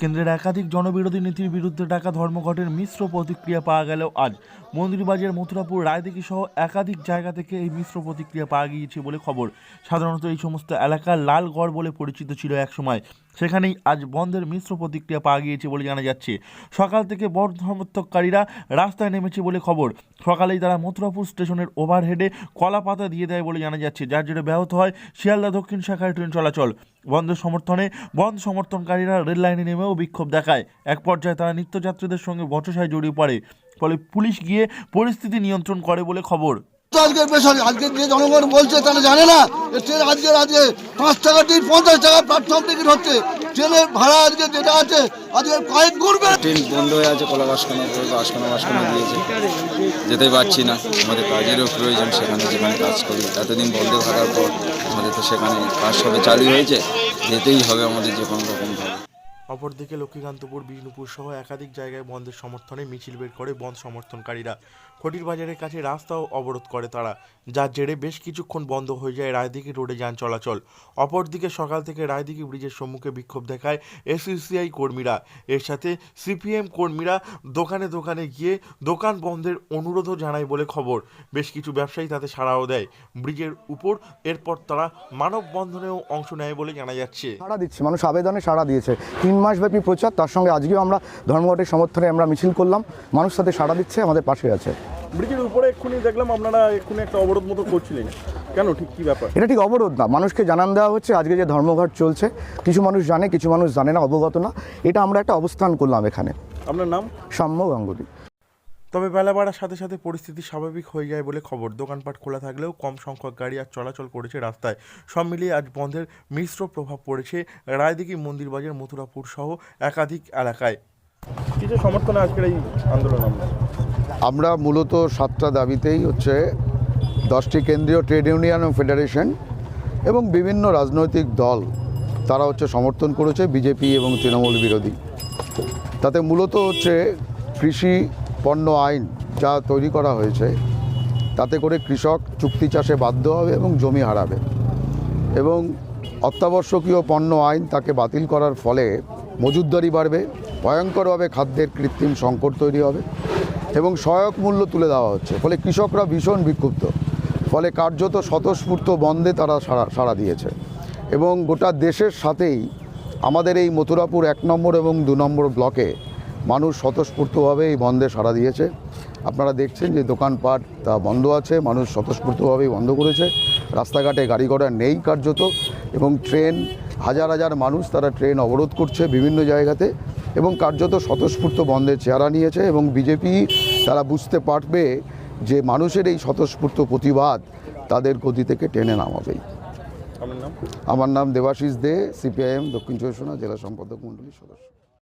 কেন্দ্রের একাধিক জনবিরোধী নীতির বিরুদ্ধে ডাকা ধর্মঘটের মিশ্র প্রতিক্রিয়া পাওয়া গেল আজ মন্দিরবাজার, মথুরাপুর, রায়দিঘি সহ একাধিক জায়গা থেকে এই মিশ্র প্রতিক্রিয়া পাওয়া গিয়েছে বলে খবর। সাধারণত এই সমস্ত এলাকা লালগড় বলে পরিচিত ছিল একসময়। সেখানেই আজ বন্ধের মিশ্র প্রতিক্রিয়া পাওয়া গিয়েছে বলে জানা যাচ্ছে। সকাল থেকে বড় সমর্থককারীরা রাস্তায় নেমেছে বলে খবর। সকালেই তারা মথুরাপুর স্টেশনের ওভারহেডে কলা পাতা দিয়ে দেয় বলে জানা যাচ্ছে, যার জন্য ব্যাহত হয় শিয়ালদা দক্ষিণ শাখায় ট্রেন চলাচল। বন্ধ সমর্থনে, বন্ধ সমর্থনকারীরা রেল লাইনে নেমেও বিক্ষোভ দেখায়। এক পর্যায়ে তারা নিত্যযাত্রীদের সঙ্গে বচসায় জড়িয়ে পড়ে, ফলে পুলিশ গিয়ে পরিস্থিতি নিয়ন্ত্রণ করে বলে খবর। আজকে বেসরকারি আজকে যে জনগণ বলছে তারা জানে না ট্রেন আজকে আজকে পাঁচ টাকা টিকিট, পঞ্চাশ টাকা প্ল্যাটফর্ম টিকিট হচ্ছে। ট্রেনের ভাড়া আজকে যেটা আছে, আজকে কয়েক গুণ ট্রেন বন্ধ হয়ে আছে, কলা বাসখানা বাসখানা বাসখানা দিয়েছে। যেতে পারছি না। আমাদের কাজেরও প্রয়োজন সেখানে যেখানে কাজ করি। এতদিন বন্ধ থাকার পর আমাদের তো সেখানে কাজ সবে চালু হয়েছে। যেতেই হবে আমাদের যে কোনো রকমভাবে অপরদিকে লক্ষ্মীকান্তপুর, বিষ্ণুপুর সহ একাধিক জায়গায় বন্ধের সমর্থনে মিছিল বের করে বন্ধ সমর্থনকারীরা। খটির বাজারের কাছে রাস্তাও অবরোধ করে তারা, যার জেরে বেশ কিছুক্ষণ বন্ধ হয়ে যায় রায়দিঘি রোডে যান চলাচল। অপরদিকে সকাল থেকে রায়দিঘি ব্রিজের সম্মুখে বিক্ষোভ দেখায় এসইসিআই কর্মীরা। এর সাথে সিপিএম কর্মীরা দোকানে দোকানে গিয়ে দোকান বন্ধের অনুরোধও জানায় বলে খবর। বেশ কিছু ব্যবসায়ী তাতে সাড়াও দেয়। ব্রিজের উপর এরপর তারা মানববন্ধনেও অংশ নেয় বলে জানা যাচ্ছে। সাড়া দিচ্ছে, মানুষ আবেদনে সাড়া দিয়েছে। মাসব্যাপী প্রচার তার সঙ্গে আজকেও আমরা ধর্মঘটের সমর্থনে আমরা মিছিল করলাম। মানুষ সাথে সাড়া দিচ্ছে আমাদের পাশে আছে। ব্রিজের উপরে এক্ষুনি দেখলাম আপনারা এক্ষুনি একটা অবরোধ মতো করছিলেন। কেন? ঠিক কী ব্যাপার? এটা ঠিক অবরোধ না মানুষকে জানান দেওয়া হচ্ছে আজকে যে ধর্মঘট চলছে কিছু মানুষ জানে কিছু মানুষ জানে না অবগত না। এটা আমরা একটা অবস্থান করলাম এখানে। আপনার নাম? সাম্য গাঙ্গুলি। তবে বেলা বাড়ার সাথে সাথে পরিস্থিতি স্বাভাবিক হয়ে যায় বলে খবর। দোকানপাট খোলা থাকলেও কম সংখ্যক গাড়ি আর চলাচল করেছে রাস্তায়। সব মিলিয়ে আজ বন্ধের মিশ্র প্রভাব পড়েছে রায়দিঘি মন্দির বাজার মথুরাপুর সহ একাধিক এলাকায়। কিছু সমর্থনে আজকের এই আন্দোলন আমরা মূলত সাতটা দাবিতেই হচ্ছে দশটি কেন্দ্রীয় ট্রেড ইউনিয়ন ও ফেডারেশন এবং বিভিন্ন রাজনৈতিক দল তারা হচ্ছে সমর্থন করেছে বিজেপি এবং তৃণমূল বিরোধী। তাতে মূলত হচ্ছে কৃষি পণ্য আইন যা তৈরি করা হয়েছে, তাতে করে কৃষক চুক্তি চাষে বাধ্য হবে এবং জমি হারাবে। এবং অত্যাবশ্যকীয় পণ্য আইন তাকে বাতিল করার ফলে মজুদদারি বাড়বে, ভয়ঙ্করভাবে খাদ্যের কৃত্রিম সংকট তৈরি হবে এবং সহায়ক মূল্য তুলে দেওয়া হচ্ছে। ফলে কৃষকরা ভীষণ বিক্ষুব্ধ। ফলে কার্যত স্বতঃস্ফূর্ত বন্ধে তারা সাড়া সাড়া দিয়েছে। এবং গোটা দেশের সাথেই আমাদের এই মথুরাপুর এক নম্বর এবং দু নম্বর ব্লকে মানুষ স্বতঃস্ফূর্তভাবে এই বন্ধে সাড়া দিয়েছে। আপনারা দেখছেন যে দোকানপাট তা বন্ধ আছে মানুষ স্বতঃস্ফূর্তভাবেই বন্ধ করেছে। রাস্তাঘাটে গাড়ি ঘোড়া নেই কার্যত এবং ট্রেন হাজার হাজার মানুষ তারা ট্রেন অবরোধ করছে বিভিন্ন জায়গাতে এবং কার্যত স্বতঃস্ফূর্ত বন্ধের চেহারা নিয়েছে এবং বিজেপি তারা বুঝতে পারবে যে মানুষের এই স্বতঃস্ফূর্ত প্রতিবাদ তাদের গতি থেকে টেনে নামাবেই। আমার নাম? দেবাশিস দে সিপিআইএম দক্ষিণ চব্বিশ জেলা সম্পাদক মণ্ডলীর সদস্য।